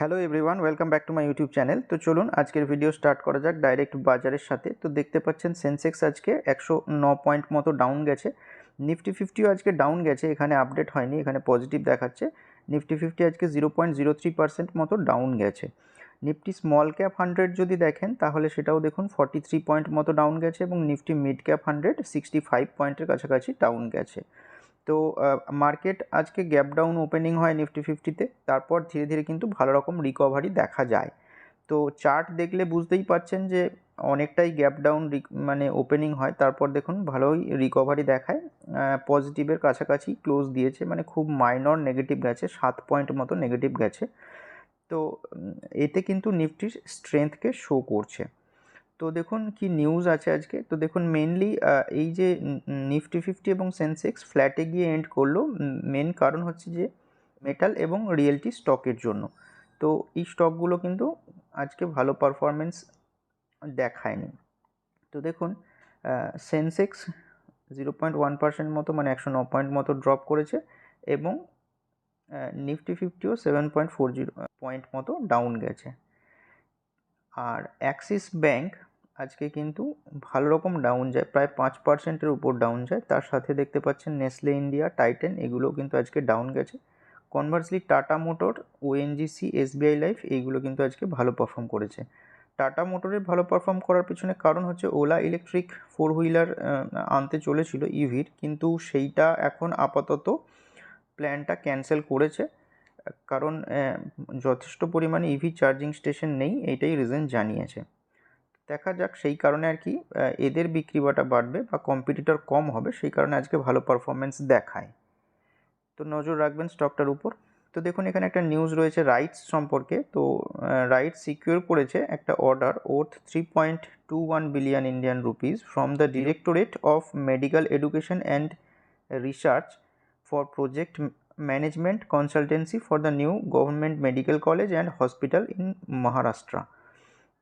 Hello everyone welcome back to my YouTube channel তো চলুন, আজকের ভিডিও স্টার্ট করা যাক ডাইরেক্ট বাজারের সাথে। তো দেখতে পাচ্ছেন সেন্সেক্স আজকে একশো ন পয়েন্ট মতো ডাউন গেছে। নিফটি ফিফটিও আজকে ডাউন গেছে, এখানে আপডেট হয়নি, এখানে পজিটিভ দেখাচ্ছে। নিফটি ফিফটি আজকে zero point zero three percent মতো ডাউন গেছে। নিফটি স্মল ক্যাপ হান্ড্রেড যদি দেখেন, তাহলে সেটাও দেখুন ফর্টি থ্রি পয়েন্ট মতো ডাউন গেছে এবং Nifty mid cap hundred sixty five পয়েন্টের কাছাকাছি ডাউন গেছে। তো মার্কেট আজকে গ্যাপ ডাউন ওপেনিং হয় নিফটি ফিফটিতে তারপর ধীরে ধীরে কিন্তু ভালো রকম রিকভারি দেখা যায়। তো চার্ট দেখলে বুঝতেই পাচ্ছেন যে, অনেকটাই গ্যাপ ডাউন মানে ওপেনিং হয়, তারপর দেখুন ভালোই রিকভারি দেখায়। পজিটিভের কাছাকাছি ক্লোজ দিয়েছে মানে খুব মাইনর নেগেটিভ গেছে, সাত পয়েন্ট মতো নেগেটিভ গেছে। তো এতে কিন্তু নিফটির স্ট্রেংথকে শো করছে। তো দেখুন কি নিউজ আছে আজকে। তো দেখুন মেনলি এই যে নিফটি ফিফটি এবং সেন্সেক্স ফ্ল্যাটে গিয়ে এন্ড করল। মেন কারণ হচ্ছে যে মেটাল এবং রিয়েলটি স্টকের জন্য। তো এই স্টকগুলো কিন্তু আজকে ভালো পারফরমেন্স দেখায়নি। তো দেখুন Sensex zero point one percent মতো মানে একশো ন পয়েন্ট মতো ড্রপ করেছে এবং Nifty ফিফটিও seven point four zero point মতো ডাউন গেছে। আর অ্যাক্সিস ব্যাঙ্ক আজকে কিন্তু ভালো রকম ডাউন যায়, প্রায় পাঁচ পার্সেন্টের উপর ডাউন যায়। তার সাথে দেখতে পাচ্ছেন নেসলে ইন্ডিয়া টাইটেন এগুলো কিন্তু আজকে ডাউন গেছে। Conversely Tata motor ONGC SBI life এইগুলো কিন্তু আজকে ভালো পারফর্ম করেছে। টাটা মোটরের ভালো পারফর্ম করার পিছনে কারণ হচ্ছে ওলা ইলেকট্রিক ফোর হুইলার আনতে চলেছিল ইভির কিন্তু সেইটা এখন আপাতত প্ল্যানটা ক্যান্সেল করেছে। কারণ যথেষ্ট পরিমাণে ইভি চার্জিং স্টেশন নেই এইটাই রিজন জানিয়েছে। দেখা যাক, সেই কারণে আর কি এদের বিক্রি বাটা বাড়বে বা কম্পিটিটর কম হবে, সেই কারণে আজকে ভালো পারফরমেন্স দেখায়। তো নজর রাখবেন স্টকটার উপর। তো দেখুন, এখানে একটা নিউজ রয়েছে রাইটস সম্পর্কে। তো রাইটস সিকিউর করেছে একটা order worth three point two one billion Indian rupees from the directorate of medical education and research for project management consultancy for the new government medical college and hospital in Maharashtra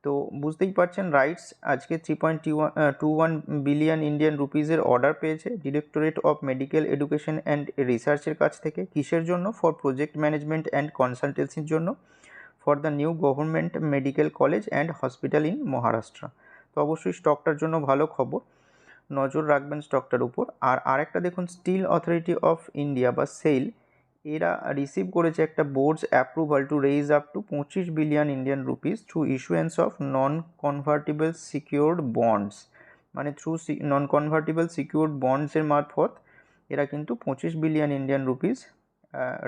তো বুঝতেই পারছেন, rights, আজকে three point two one billion Indian রুপিজের order পেয়েছে directorate of medical education and রিসার্চের কাছ থেকে। কিসের জন্য? ফর প্রজেক্ট ম্যানেজমেন্ট অ্যান্ড কনসালটেন্সির জন্য। For the new government medical college and hospital in Maharashtra তো অবশ্যই স্টকটার জন্য ভালো খবর। নজর রাখবেন স্টকটার উপর। আর আরেকটা দেখুন স্টিল অথরিটি অফ ইন্ডিয়া বা সেল এরা রিসিভ করেছে একটা boards approval to raise up to পঁচিশ billion Indian rupees through issuance of non convertible secured bonds মানে থ্রু নন কনভার্টেবল সিকিউরড বন্ডসের মারফত এরা কিন্তু পঁচিশ বিলিয়ন ইন্ডিয়ান রুপিস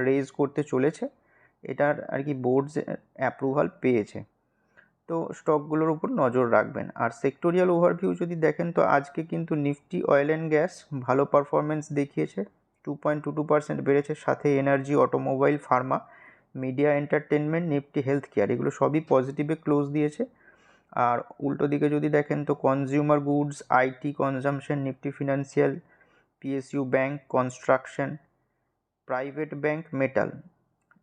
রেজ করতে চলেছে। এটার আর কি বোর্ডস অ্যাপ্রুভাল পেয়েছে। তো স্টকগুলোর উপর নজর রাখবেন। আর সেক্টোরিয়াল ওভারভিউ যদি দেখেন, তো আজকে কিন্তু নিফটি অয়েল অ্যান্ড গ্যাস ভালো পারফরমেন্স দেখিয়েছে। Two point two two percent বেড়েছে, সাথে energy automobile pharma media entertainment Nifty health care এগুলো সবই পজিটিভে ক্লোজ দিয়েছে। আর উল্টো দিকে যদি দেখেন তো consumer goods IT consumption Nifty financial PSU bank construction private bank metal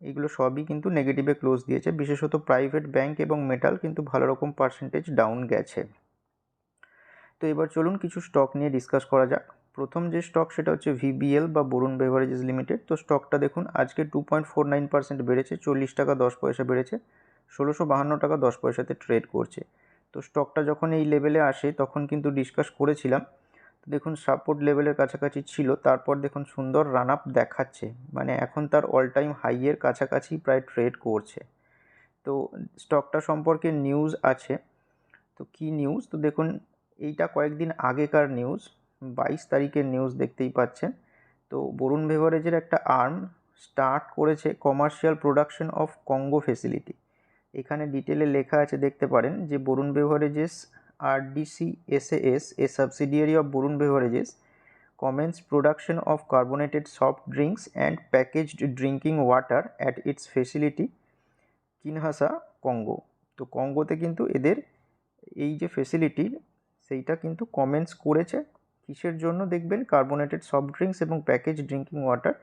এগুলো সবই কিন্তু নেগেটিভে ক্লোজ দিয়েছে। বিশেষত প্রাইভেট ব্যাঙ্ক এবং মেটাল কিন্তু ভালো রকম পার্সেন্টেজ ডাউন গেছে। তো এবার চলুন কিছু স্টক নিয়ে ডিসকাস করা যাক। প্রথম যে স্টক সেটা হচ্ছে ভিবিএল বা বরুণ বেভারেজেস লিমিটেড তো স্টকটা দেখুন, আজকে two point four nine percent বেড়েছে, চল্লিশ টাকা দশ পয়সা বেড়েছে, ষোলোশো বাহান্ন টাকা দশ পয়সাতে ট্রেড করছে। তো স্টকটা যখন এই লেভেলে আসে, তখন কিন্তু ডিসকাস করেছিলাম। তো দেখুন সাপোর্ট লেভেলের কাছাকাছি ছিল, তারপর দেখুন সুন্দর রান আপ দেখাচ্ছে। মানে এখন তার অল টাইম হাইয়ের কাছাকাছি প্রায় ট্রেড করছে। তো স্টকটা সম্পর্কে নিউজ আছে। তো কি নিউজ তো দেখুন, এইটা কয়েকদিন আগেকার নিউজ বাইশ তারিখের নিউজ দেখতেই পাচ্ছেন। তো বরুণ বেভারেজের একটা আর্ম স্টার্ট করেছে commercial production of Congo facility এখানে ডিটেলে লেখা আছে, দেখতে পারেন যে Varun beverages RDC SAS a subsidiary of Varun beverages commence production of carbonated soft drinks and packaged drinking water at its facility Kinshasa Congo তো কঙ্গোতে কিন্তু এদের এই যে ফেসিলিটি সেইটা কিন্তু কমেন্টস করেছে। কিসের জন্য দেখবেন? কার্বোনেটেড সফট ড্রিঙ্কস এবং প্যাকেজ ড্রিঙ্কিং ওয়াটার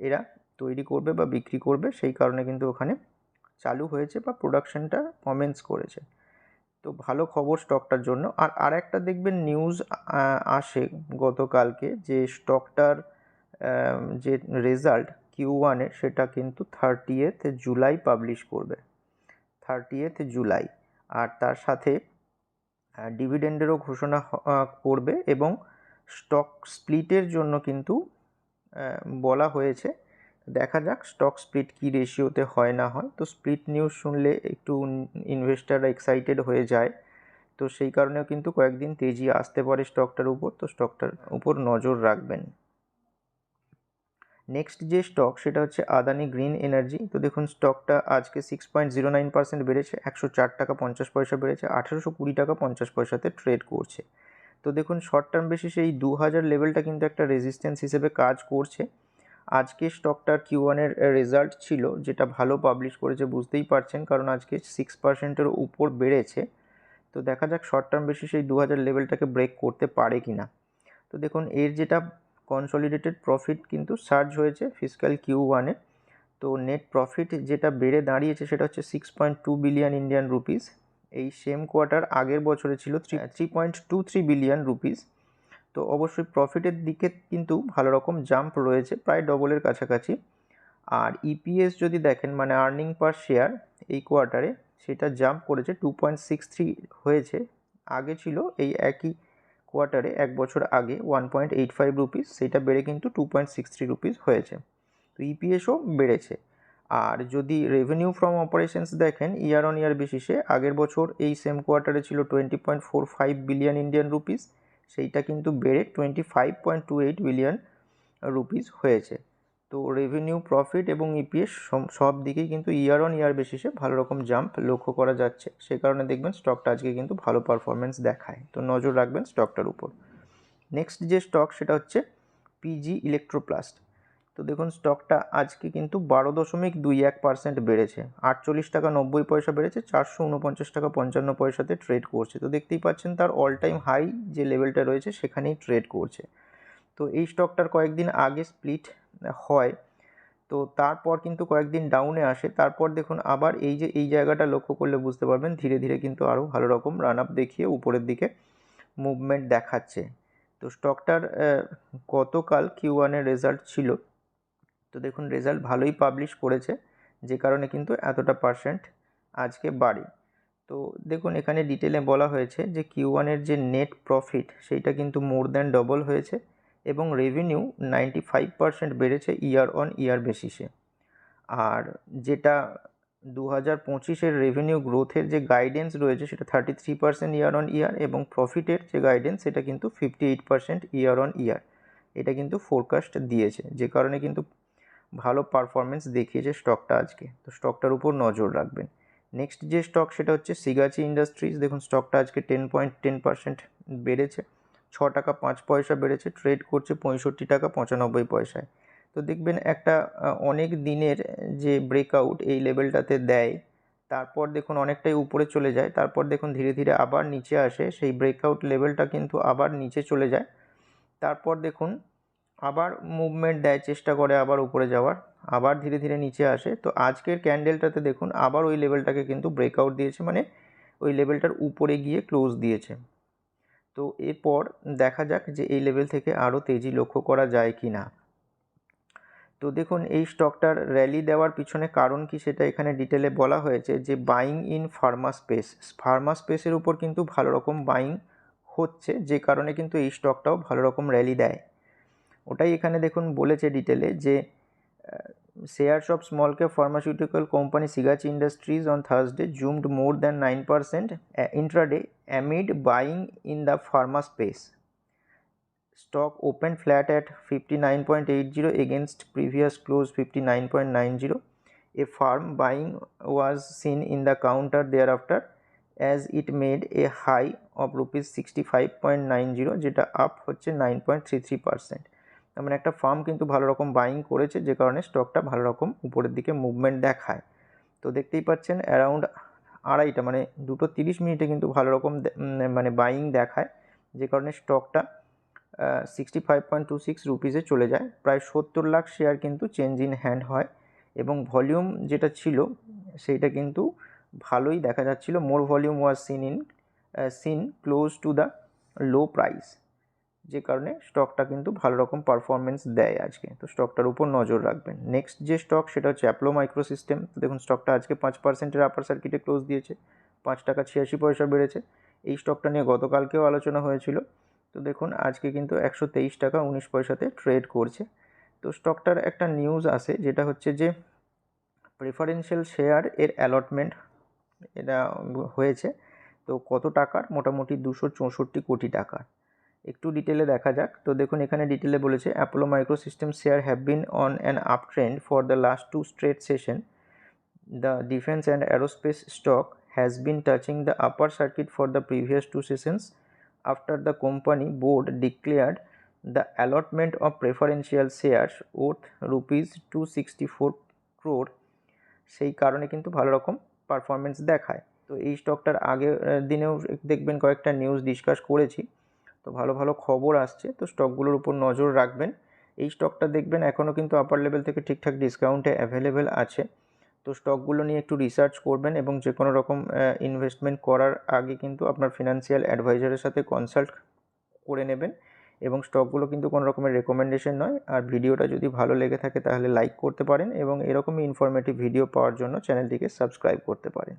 এরা তৈরি করবে বা বিক্রি করবে। সেই কারণে কিন্তু ওখানে চালু হয়েছে বা প্রোডাকশনটা কমেন্স করেছে। তো ভালো খবর স্টকটার জন্য। আর আর একটা দেখবেন নিউজ আসে গতকালকে যে স্টকটার যে রেজাল্ট কিউ ওয়ানের সেটা কিন্তু থার্টিয়েথ জুলাই পাবলিশ করবে। থার্টিয়েথ জুলাই আর তার সাথে ডিভিডেন্ডেরও ঘোষণা করবে এবং স্টক স্প্লিটের জন্য কিন্তু বলা হয়েছে। দেখা যাক স্টক স্প্লিট কী রেশিওতে হয় না হয়। তো স্প্লিট নিউজ শুনলে একটু ইনভেস্টাররা এক্সাইটেড হয়ে যায়। তো সেই কারণেও কিন্তু কয়েকদিন তেজি আসতে পারে স্টকটার উপর। তো স্টকটার উপর নজর রাখবেন। নেক্সট যে স্টক, সেটা হচ্ছে আদানি গ্রিন এনার্জি। তো দেখুন, স্টকটা আজকে six point zero nine percent বেড়েছে। একশো চার টাকা পঞ্চাশ পয়সা বেড়েছে। আঠেরোশো কুড়ি টাকা পঞ্চাশ পয়সাতে ট্রেড করছে। তো দেখুন শর্ট টার্ম বেসিসে এই দু হাজার লেভেলটা কিন্তু একটা রেজিস্ট্যান্স হিসেবে কাজ করছে। আজকে স্টকটার কিউ ওয়ানের রেজাল্ট ছিল, যেটা ভালো পাবলিশ করেছে, বুঝতেই পারছেন, কারণ আজকে সিক্স পার্সেন্টের উপর বেড়েছে। তো দেখা যাক শর্ট টার্ম বেসিসে এই দু হাজার লেভেলটাকে ব্রেক করতে পারে কি না। তো দেখুন, এর যেটা কনসলিডেটেড প্রফিট কিন্তু সার্জ হয়েছে ফিজিক্যাল কিউ ওয়ানে তো নেট প্রফিট যেটা বেড়ে দাঁড়িয়েছে, সেটা হচ্ছে six point two billion Indian rupees এই সেম কোয়ার্টার আগের বছরে ছিল three three point two three billion rupees তো অবশ্যই প্রফিটের দিকে কিন্তু ভালো রকম জাম্প রয়েছে, প্রায় ডবলের কাছাকাছি। আর ইপিএস e যদি দেখেন মানে আর্নিং পার শেয়ার এই কোয়ার্টারে সেটা জাম্প করেছে টু পয়েন্ট সিক্স থ্রি হয়েছে। আগে ছিল এই একই কোয়ার্টারে এক বছর আগে one point eight five rupees সেটা বেড়ে কিন্তু two point six three rupees হয়েছে। তো ইপিএসও e বেড়েছে। আর যদি রেভিনিউ ফ্রম অপারেশনস দেখেন ইয়ার অন ইয়ার বেসিসে আগের বছর এই সেম কোয়ার্টারে ছিল twenty point four five billion Indian rupees সেইটা কিন্তু বেড়ে twenty five point two eight billion rupees হয়েছে। তো রেভিনিউ প্রফিট এবং ইপিএস সব দিকেই কিন্তু ইয়ার অন ইয়ার বেসিসে ভালো রকম জাম্প লক্ষ্য করা যাচ্ছে। সে কারণে দেখবেন স্টকটা আজকে কিন্তু ভালো পারফরমেন্স দেখায়। তো নজর রাখবেন স্টকটার উপর। নেক্সট যে স্টক সেটা হচ্ছে পিজি ইলেকট্রোপ্লাস্ট তো দেখুন স্টকটা আজকে কিন্তু বারো দশমিক দুই এক পার্সেন্ট বেড়েছে। আটচল্লিশ টাকা নব্বই পয়সা বেড়েছে, চারশো উনপঞ্চাশ টাকা পঞ্চান্ন পয়সাতে ট্রেড করছে। তো দেখতেই পাচ্ছেন, তার অল টাইম হাই যে লেভেলটা রয়েছে, সেখানেই ট্রেড করছে। তো এই স্টকটার কয়েকদিন আগে স্প্লিট হয়। তো তারপর কিন্তু কয়েকদিন ডাউনে আসে। তারপর দেখুন, আবার এই যে, এই জায়গাটা লক্ষ্য করলে বুঝতে পারবেন, ধীরে ধীরে কিন্তু আরও ভালো রকম রান আপ দেখিয়ে উপরের দিকে মুভমেন্ট দেখাচ্ছে। তো স্টকটার গতকাল কিউ ওয়ানের রেজাল্ট ছিল তো দেখুন রেজাল্ট ভালোই পাবলিশ করেছে, যে কারণে কিন্তু এতটা পার্সেন্ট আজকে বাড়ে। তো দেখুন, এখানে ডিটেলে বলা হয়েছে যে কিউ ওয়ানের যে নেট প্রফিট সেইটা কিন্তু মোর দ্যান ডবল হয়েছে এবং রেভিনিউ নাইনটি ফাইভ পার্সেন্ট বেড়েছে ইয়ার অন ইয়ার বেসিসে আর যেটা দু হাজার পঁচিশের রেভিনিউ গ্রোথের যে গাইডেন্স রয়েছে, সেটা thirty three percent year on year এবং প্রফিটের যে গাইডেন্স সেটা কিন্তু fifty eight percent year on year এটা কিন্তু ফোরকাস্ট দিয়েছে, যে কারণে কিন্তু ভালো পারফরমেন্স দেখিয়েছে স্টকটা আজকে। তো স্টকটার উপর নজর রাখবেন। নেক্সট যে স্টক সেটা হচ্ছে সিগাচি ইন্ডাস্ট্রিজ দেখুন স্টকটা আজকে টেন পয়েন্ট টেন পার্সেন্ট বেড়েছে। ছ টাকা পাঁচ পয়সা বেড়েছে। ট্রেড করছে পঁয়ষট্টি টাকা পঁচানব্বই পয়সায়। তো দেখবেন, একটা অনেক দিনের যে ব্রেকআউট এই লেভেলটাতে দেয়, তারপর দেখুন অনেকটাই উপরে চলে যায়। তারপর দেখুন ধীরে ধীরে আবার নিচে আসে। সেই ব্রেকআউট লেভেলটা কিন্তু আবার নিচে চলে যায়। তারপর দেখুন আবার মুভমেন্ট দেয়, চেষ্টা করে আবার উপরে যাওয়ার, আবার ধীরে ধীরে নিচে আসে। তো আজকের ক্যান্ডেলটাতে দেখুন, আবার ওই লেভেলটাকে কিন্তু ব্রেকআউট দিয়েছে মানে ওই লেভেলটার উপরে গিয়ে ক্লোজ দিয়েছে। তো এরপর দেখা যাক যে এই লেভেল থেকে আরও তেজি লক্ষ্য করা যায় কি না। তো দেখুন, এই স্টকটার র্যালি দেওয়ার পিছনে কারণ কি সেটা এখানে ডিটেলে বলা হয়েছে যে buying in pharma space pharma স্পেসের উপর কিন্তু ভালো রকম বাইং হচ্ছে, যে কারণে কিন্তু এই স্টকটাও ভালো রকম র্যালি দেয়। ওটাই এখানে দেখুন বলেছে ডিটেলে যে shares of small cap pharmaceutical company Sigachi industries on Thursday zoomed more than nine percent intraday amid buying in the pharma space stock open flat at fifty nine point eight zero against previous close fifty nine point nine zero a firm buying was seen in the counter thereafter as it made a high of rupees sixty five point nine zero যেটা up হচ্ছে nine point three three percent মানে একটা farm কিন্তু ভালো রকম buying করেছে, যে কারণে স্টকটা ভালো রকম উপরের দিকে মুভমেন্ট দেখায়। তো দেখতেই পাচ্ছেন অ্যারাউন্ড আড়াইটা মানে দুটো তিরিশ মিনিটে কিন্তু ভালো রকম মানে বাইং দেখায়, যে কারণে স্টকটা sixty five point two six রুপিসে চলে যায়। প্রায় সত্তর লাখ শেয়ার কিন্তু চেঞ্জ ইন হ্যান্ড হয় এবং ভলিউম যেটা ছিল, সেইটা কিন্তু ভালোই দেখা যাচ্ছিল। More volume was seen in seen close to the low price যে কারণে স্টকটা কিন্তু ভালো রকম পারফরমেন্স দেয় আজকে। তো স্টকটার উপর নজর রাখবেন। নেক্সট যে স্টক, সেটা হচ্ছে অ্যাপলো মাইক্রো সিস্টেম দেখুন, স্টকটা আজকে পাঁচ পার্সেন্টের আপার সার্কিটে ক্লোজ দিয়েছে। পাঁচ টাকা ছিয়াশি পয়সা বেড়েছে। এই স্টকটা নিয়ে গতকালকেও আলোচনা হয়েছিল। তো দেখুন, আজকে কিন্তু একশো তেইশ টাকা উনিশ পয়সাতে ট্রেড করছে। তো স্টকটার একটা নিউজ আসে, যেটা হচ্ছে যে প্রেফারেন্সিয়াল শেয়ার এর অ্যালটমেন্ট এটা হয়েছে। তো কত টাকার? মোটামুটি দুশো চৌষট্টি কোটি টাকার। একটু ডিটেলে দেখা যাক। তো দেখুন, এখানে ডিটেলে বলেছে Apollo micro system share have been on an up trend for the last two straight session the defence and aerospace stock has been touching the upper circuit for the previous two sessions after the company board declared the allotment of preferential shares worth rupees two sixty four crore সেই কারণে কিন্তু ভালো রকম performance দেখায়। তো এই স্টকটার আগের দিনেও দেখবেন কয়েকটা নিউজ ডিসকাস করেছি। তো ভালো ভালো খবর আসছে, তো স্টকগুলোর উপর নজর রাখবেন। এই স্টকটা দেখবেন এখনও কিন্তু আপার লেভেল থেকে ঠিকঠাক ডিসকাউন্টে অ্যাভেলেবেল আছে। তো স্টকগুলো নিয়ে একটু রিসার্চ করবেন এবং যে কোনো রকম ইনভেস্টমেন্ট করার আগে কিন্তু আপনার ফিনান্সিয়াল অ্যাডভাইজারের সাথে কনসাল্ট করে নেবেন এবং স্টকগুলো কিন্তু কোনো রকমের রেকমেন্ডেশন নয়। আর ভিডিওটা যদি ভালো লেগে থাকে তাহলে লাইক করতে পারেন এবং এরকমই ইনফরমেটিভ ভিডিও পাওয়ার জন্য চ্যানেলটিকে সাবস্ক্রাইব করতে পারেন।